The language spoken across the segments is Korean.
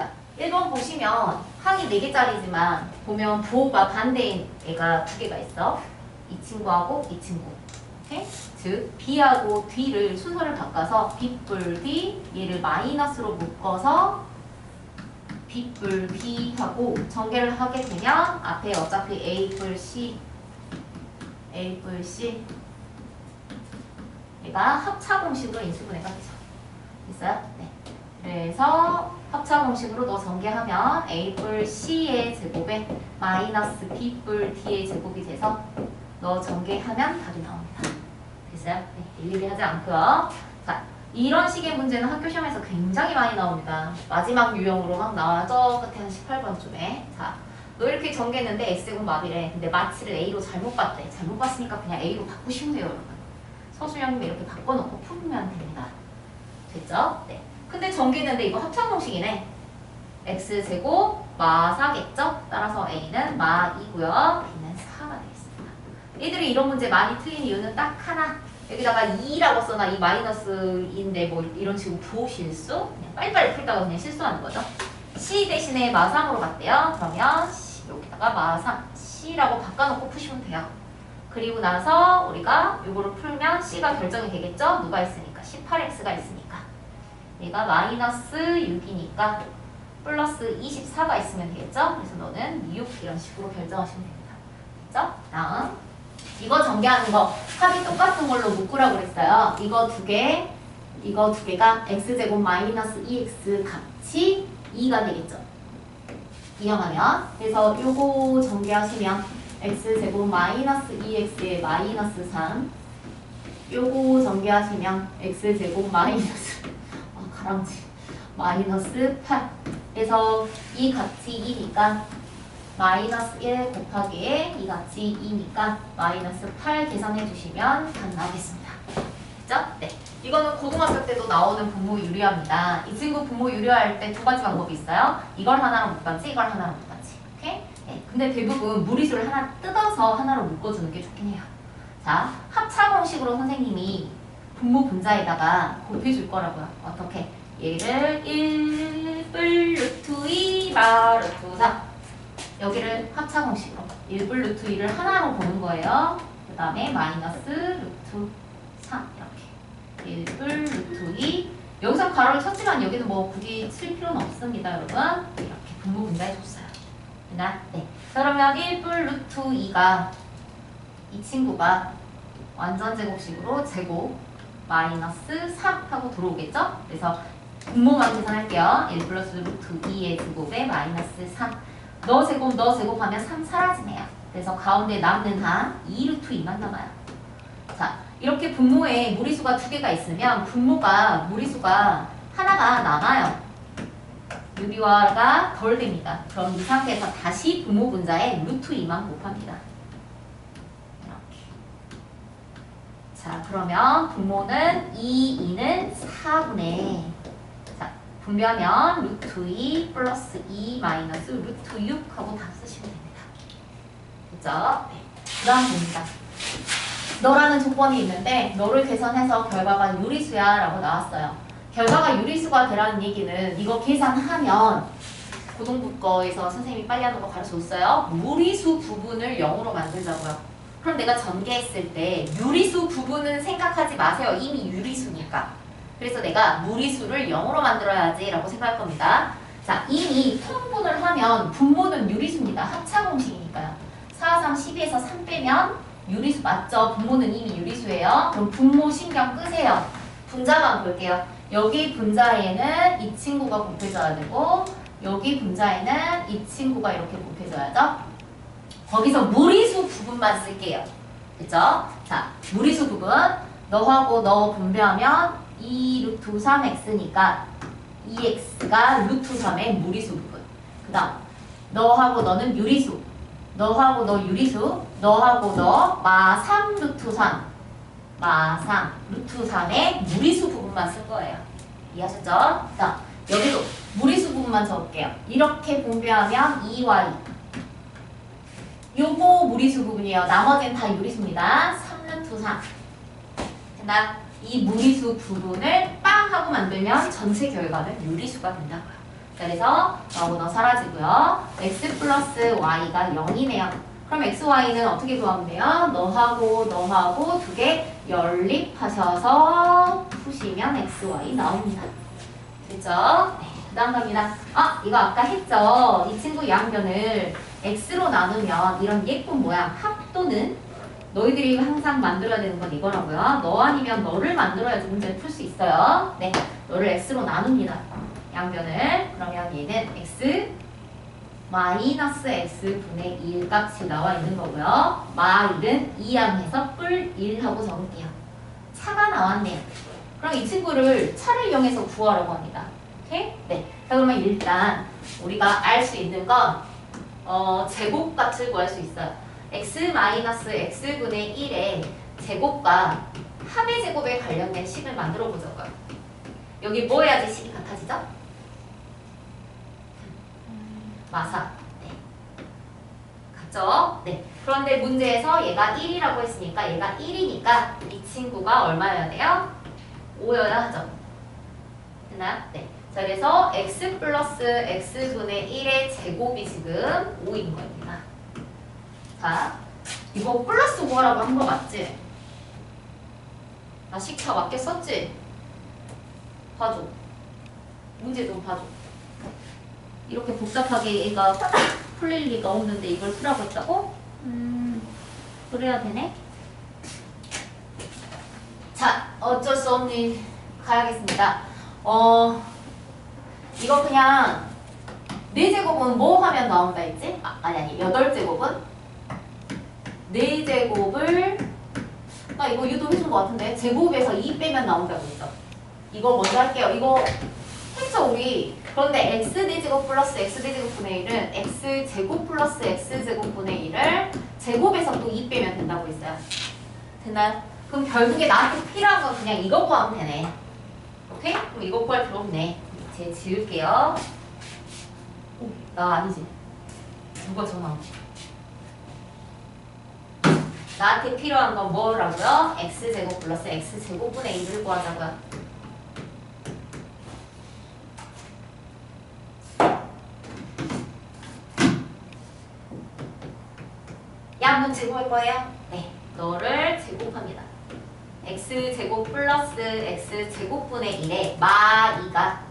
자, 1번 보시면 항이 4개짜리지만 보면 부호가 반대인 애가 두 개가 있어. 이 친구하고 이 친구. 오케이? 즉 B하고 D를 순서를 바꿔서 B뿔 D 얘를 마이너스로 묶어서 B뿔 D하고 전개를 하게 되면 앞에 어차피 A뿔 C A뿔 C 얘가 합차 공식으로 인수분해가 되죠. 있어요? 네. 그래서 합차 공식으로 너 전개하면 A뿔 C의 제곱에 마이너스 B뿔 D의 제곱이 돼서 너 전개하면 답이 나옵니다. 됐어요? 네, 일일이 하지 않고요. 자, 이런 식의 문제는 학교 시험에서 굉장히 많이 나옵니다. 마지막 유형으로 막 나와요. 저 끝에 한 18번쯤에. 자, 너 이렇게 전개했는데 X제곱 마비래. 근데 마치를 A로 잘못 봤대. 잘못 봤으니까 그냥 A로 바꾸시면 돼요, 여러분. 서수영님 이렇게 바꿔놓고 풀면 됩니다. 됐죠? 네. 근데 전개했는데 이거 합차 공식이네. X제곱 마 4겠죠? 따라서 A는 마 2고요. B는 4가 되겠습니다. 얘들이 이런 문제 많이 틀린 이유는 딱 하나. 여기다가 2라고 써놔. 이 마이너스인데 뭐 이런 식으로 부호 실수? 그냥 빨리빨리 풀다가 그냥 실수하는 거죠. C 대신에 마 3으로 갔대요. 그러면 C, 여기다가 마 3, C라고 바꿔놓고 푸시면 돼요. 그리고 나서 우리가 이거를 풀면 C가 결정이 되겠죠? 누가 있으니까 18X가 있으니까 얘가 마이너스 6이니까 플러스 24가 있으면 되겠죠? 그래서 너는 6 이런 식으로 결정하시면 됩니다. 됐죠? 다음 이거 전개하는 거 합이 똑같은 걸로 묶으라고 그랬어요. 이거 두 개, 이거 두 개가 x제곱 마이너스 2x 값이 2가 되겠죠. 이용하면 그래서 요거 전개하시면 x제곱 마이너스 2x에 마이너스 3 요거 전개하시면 x제곱 마이너스 아 가랑지 마이너스 8 그래서 이 값이 2니까 마이너스 1 곱하기에 이 값이 2니까 마이너스 8 계산해 주시면 답 나오겠습니다. 됐죠? 네. 이거는 고등학교 때도 나오는 분모 유리화입니다. 이 친구 분모 유리화할 때 두 가지 방법이 있어요. 이걸 하나로 묶었지, 이걸 하나로 묶었지. 오케이? 네. 근데 대부분 무리수를 하나 뜯어서 하나로 묶어주는 게 좋긴 해요. 자, 합차 공식으로 선생님이 분모 분자에다가 곱해줄 거라고요. 어떻게? 얘를 1불 루트 2 마 루트 3 여기를 합차 공식으로 1불 루트 2를 하나로 보는 거예요. 그 다음에 마이너스 루트 3 이렇게 1불 루트 2 여기서 가로를 쳤지만 여기는 뭐 굳이 칠 필요는 없습니다 여러분 이렇게 분모 분자해줬어요 됐나? 네 그러면 1불 루트 2가 이 친구가 완전 제곱식으로 제곱 마이너스 3 하고 들어오겠죠? 그래서 분모만 계산할게요 1 플러스 루트 2의 제곱에 마이너스 3 너 제곱 너 제곱하면 3 사라지네요 그래서 가운데 남는 한 2 루트 2만 남아요 자 이렇게 분모에 무리수가 두 개가 있으면 분모가 무리수가 하나가 남아요. 유리화가 덜 됩니다. 그럼 이 상태에서 다시 분모 분자에 루트 2만 곱합니다. 이렇게. 자 그러면 분모는 2, 2는 4분의 자 분배하면 루트 2 플러스 2 마이너스 루트 6 하고 다 쓰시면 됩니다. 그죠? 네. 그 다음 봅니다. 너라는 조건이 있는데 너를 계산해서 결과가 유리수야 라고 나왔어요. 결과가 유리수가 되라는 얘기는 이거 계산하면 고등부 거에서 선생님이 빨리 하는 거 가르쳐줬어요. 무리수 부분을 0으로 만들자고요. 그럼 내가 전개했을 때 유리수 부분은 생각하지 마세요. 이미 유리수니까. 그래서 내가 무리수를 0으로 만들어야지 라고 생각할 겁니다. 자, 이미 통분을 하면 분모는 유리수입니다. 합차 공식이니까요. 4, 3, 12에서 3 빼면 유리수 맞죠? 분모는 이미 유리수예요. 그럼 분모 신경 끄세요. 분자만 볼게요. 여기 분자에는 이 친구가 곱해져야 되고 여기 분자에는 이 친구가 이렇게 곱해져야죠. 거기서 무리수 부분만 쓸게요. 됐죠? 자, 무리수 부분 너하고 너 분배하면 2 루트 3x니까 2x가 루트 3의 무리수 부분. 그 다음 너하고 너는 유리수 너하고 너 유리수, 너하고 너 마3 루트 3, 마3 루트 3의 무리수 부분만 쓸 거예요. 이해하셨죠? 자, 여기도 무리수 부분만 적을게요. 이렇게 분배하면 2y. 요거 무리수 부분이에요. 나머지는 다 유리수입니다. 3 루트 3. 됐나? 이 무리수 부분을 빵 하고 만들면 전체 결과는 유리수가 된다고요. 자, 그래서 너하고 너 사라지고요. x 플러스 y가 0이네요. 그럼 x, y는 어떻게 구하면 돼요? 너하고 너하고 두 개 연립하셔서 푸시면 x, y 나옵니다. 됐죠? 네, 그 다음 갑니다. 아, 이거 아까 했죠? 이 친구 양변을 x로 나누면 이런 예쁜 모양 합도는 너희들이 항상 만들어야 되는 건 이거라고요. 너 아니면 너를 만들어야지 문제를 풀 수 있어요. 네, 너를 x로 나눕니다. 양변을. 그러면 얘는 x 마이너스 x분의 1 값이 나와 있는 거고요. 마일은 2항해서 뿔 1하고 적을게요. 차가 나왔네요. 그럼 이 친구를 차를 이용해서 구하라고 합니다. 오케이? 네. 자, 그러면 일단 우리가 알 수 있는 건 어, 제곱값을 구할 수 있어요. x 마이너스 x분의 1의 제곱과 합의 제곱에 관련된 식을 만들어 보자고요. 여기 뭐 해야지 식이 같아지죠? 마사. 네. 네. 그런데 문제에서 얘가 1이라고 했으니까 얘가 1이니까 이 친구가 얼마여야 돼요? 5여야 하죠. 됐나요? 네. 자, 그래서 x 플러스 x분의 1의 제곱이 지금 5인 겁니다. 자, 이거 플러스 5라고 한 거 맞지? 나 식차 맞게 썼지? 봐줘. 문제 좀 봐줘. 이렇게 복잡하게 얘가 풀릴 리가 없는데 이걸 풀라고 했다고? 음, 그래야 되네. 자, 어쩔 수 없니 가야겠습니다. 어, 이거 그냥 네 제곱은 뭐 하면 나온다 했지? 아, 아니 아니 여덟 제곱은 네 제곱을 나 이거 유도해준 것 같은데 제곱에서 2 빼면 나온다고 했죠. 이거 먼저 할게요. 이거 했죠 우리. 그런데 x 네 제곱 플러스 x 네 제곱분의 1은 x 제곱 플러스 x 제곱분의 1을 제곱에서 또 2 빼면 된다고 했어요. 됐나요? 그럼 결국에 나한테 필요한 건 그냥 이거 구하면 되네. 오케이? 그럼 이거 구할 필요 없네. 제 지울게요. 오, 나 아니지. 누가 전화? 나한테 필요한 건 뭐라고요? x제곱 플러스 x제곱분의 1을 구하자고요. 양분 제곱할 거예요? 네. 너를 제곱합니다. x제곱 플러스 x제곱분의 1에 마 2가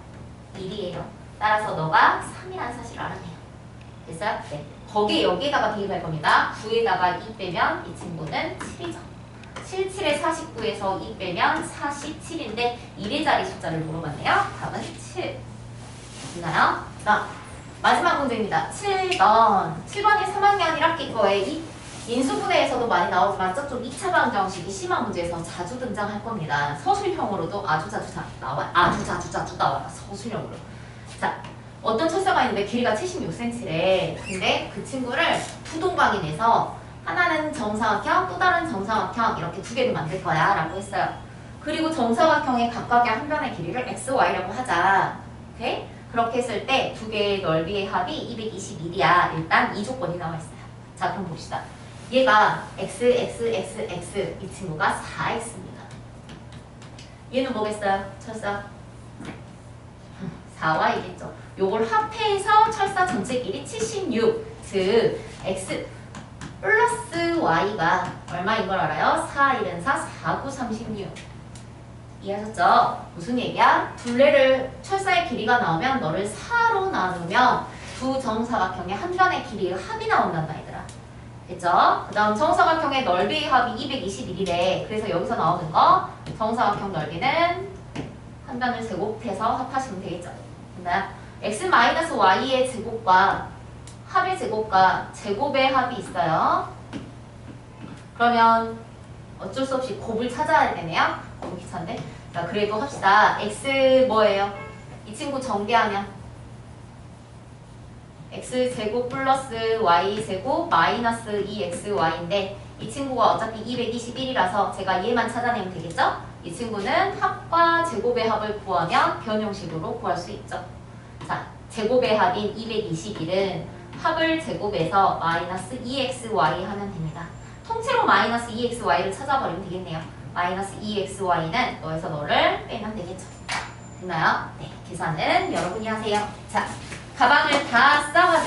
1이에요. 따라서 너가 3이라는 사실을 알아내요. 됐어요? 네. 거기에 여기에다가 대입할 겁니다. 9에다가 2 빼면 이 친구는 7이죠. 7, 7에 49에서 2 빼면 47인데 1의 자리 숫자를 물어봤네요. 답은 7. 됐나요? 자, 마지막 문제입니다. 7번. 7번이 3학년 1학기 거에 이 인수분해에서도 많이 나오지만 저쪽 2차 방정식이 심한 문제에서 자주 등장할 겁니다. 서술형으로도 아주 자주 자, 나와요. 아주 자주 자주 나와요. 서술형으로. 자, 어떤 철사가 있는데 길이가 76cm래. 근데 그 친구를 두 동방이 내서 하나는 정사각형, 또 다른 정사각형 이렇게 두 개를 만들 거야 라고 했어요. 그리고 정사각형의 각각의 한 변의 길이를 x, y라고 하자. 오케이? 그렇게 했을 때 두 개의 넓이의 합이 221이야. 일단 이 조건이 나와 있어요. 자, 그럼 봅시다. 얘가 x, x, x, x 이 친구가 4x입니다. 얘는 뭐겠어요? 철사 4y겠죠. 요걸 합해서 철사 전체 길이 76, 즉 x 플러스 y가 얼마인 걸 알아요? 4, 1은 4, 4, 9, 36 이해하셨죠? 무슨 얘기야? 둘레를 철사의 길이가 나오면 너를 4로 나누면 두 정사각형의 한 변의 길이의 합이 나온단다 얘들아 됐죠? 그 다음 정사각형의 넓이의 합이 221이래 그래서 여기서 나오는 거 정사각형 넓이는 한 변을 제곱해서 합하시면 되겠죠 됐나요? x-y의 제곱과 합의 제곱과 제곱의 합이 있어요 그러면 어쩔 수 없이 곱을 찾아야 되네요 너무 귀찮은데 자 그래도 합시다 x 뭐예요? 이 친구 전개하면 x제곱 플러스 y제곱 마이너스 2xy인데 이 친구가 어차피 221이라서 제가 얘만 찾아내면 되겠죠? 이 친구는 합과 제곱의 합을 구하면 변형식으로 구할 수 있죠. 자, 제곱의 합인 221은 합을 제곱해서 마이너스 2xy 하면 됩니다. 통째로 마이너스 2xy를 찾아버리면 되겠네요. 마이너스 2xy는 너에서 너를 빼면 되겠죠. 됐나요? 네. 계산은 여러분이 하세요. 자, 가방을 다 싸와